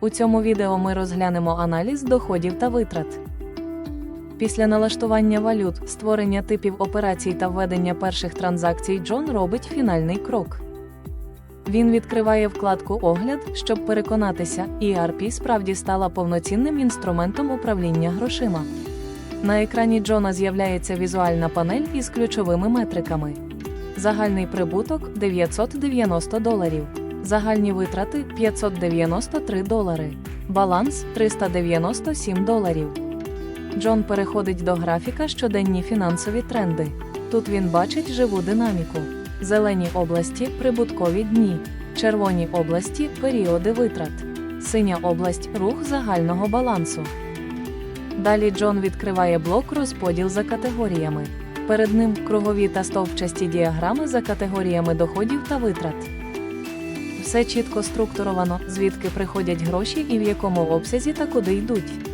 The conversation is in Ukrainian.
У цьому відео ми розглянемо аналіз доходів та витрат. Після налаштування валют, створення типів операцій та введення перших транзакцій Джон робить фінальний крок. Він відкриває вкладку Огляд, щоб переконатися, ERP справді стала повноцінним інструментом управління грошима. На екрані Джона з'являється візуальна панель із ключовими метриками. Загальний прибуток 990 доларів. Загальні витрати 593 долари. Баланс 397 доларів. Джон переходить до графіка щоденні фінансові тренди. Тут він бачить живу динаміку. Зелені області прибуткові дні, червоні області періоди витрат, синя область рух загального балансу. Далі Джон відкриває блок розподіл за категоріями. Перед ним кругові та стовпчасті діаграми за категоріями доходів та витрат. Все чітко структуровано, звідки приходять гроші і в якому обсязі та куди йдуть.